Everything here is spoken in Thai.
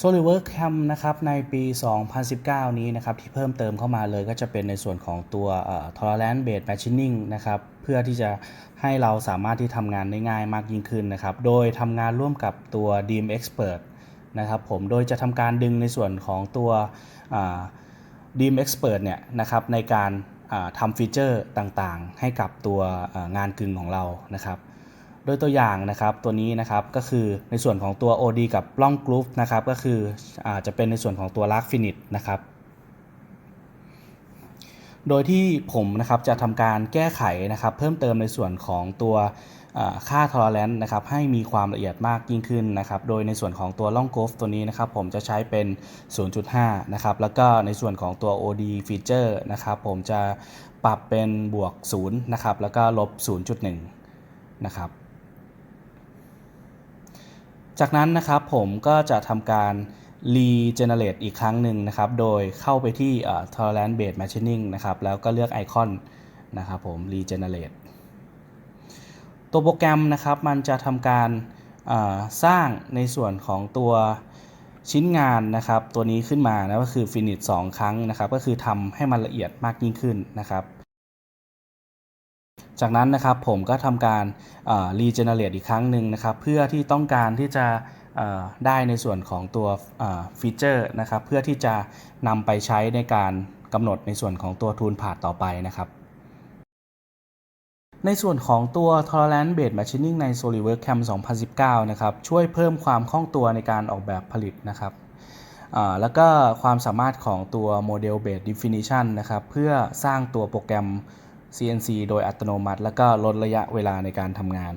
SolidWorks Cam นะครับในปี 2019 นี้นะครับที่เพิ่มเติมเข้ามาเลยก็จะเป็นในส่วนของตัวเอ่อ Tolerance Based Machining นะครับเพื่อที่จะให้เราสามารถที่ทำงานได้ง่ายมากยิ่งขึ้นนะครับโดยทำงานร่วมกับตัว Deam Expert นะครับผมโดยจะทำการดึงในส่วนของตัว Deem Expert เนี่ยนะครับในการทำฟีเจอร์ต่างๆ ให้กับตัวงานกึ่งของเรานะครับ โดยตัวอย่างนะครับตัวนี้นะครับก็คือในส่วนของตัว OD กับล่องกรุ๊ปนะครับก็คืออาจะเป็นในส่วนของตัว l a r k Finish นะครับโดยที่ผมนะครับจะทำการแก้ไขนะครับเพิ่มเติมในส่วนของตัวค่า tolerance นะครับให้มีความละเอียดมากยิ่งขึ้นนะครับโดยในส่วนของตัวล่องกรุ๊ปตัวนี้นะครับผมจะใช้เป็น 0.5 นะครับแล้วก็ในส่วนของตัว OD feature นะครับผมจะปรับเป็นบวก 0 นะครับแล้วก็ลบ 0.1 นะครับ จากนั้นนะครับผมก็จะทำการ regenerate อีกครั้งหนึ่งนะครับ โดยเข้าไปที่ tolerance based machining นะครับ แล้วก็เลือกไอคอนนะครับผม regenerate ตัวโปรแกรมนะครับมันจะทำการสร้างในส่วนของตัวชิ้นงานนะครับ ตัวนี้ขึ้นมานะก็คือ finish 2 ครั้งนะครับ ก็คือทำให้มันละเอียดมากยิ่งขึ้นนะครับ จากนั้นนะครับผมก็ทำการรีเจเนเรตอีกครั้งหนึ่งนะครับเพื่อที่ต้องการที่จะได้ในส่วนของตัวฟีเจอร์นะครับเพื่อที่จะนำไปใช้ในการกำหนดในส่วนของตัวทูลผาดต่อไปนะครับ ในส่วนของตัว Tolerance Based Machining ใน SolidWorks Cam 2019 นะครับช่วยเพิ่มความคล่องตัวในการออกแบบผลิตนะครับแล้วก็ความสามารถของตัว Model Based Definition นะครับเพื่อสร้างตัวโปรแกรม CNC โดยอัตโนมัติ และก็ลดระยะเวลาในการทำงาน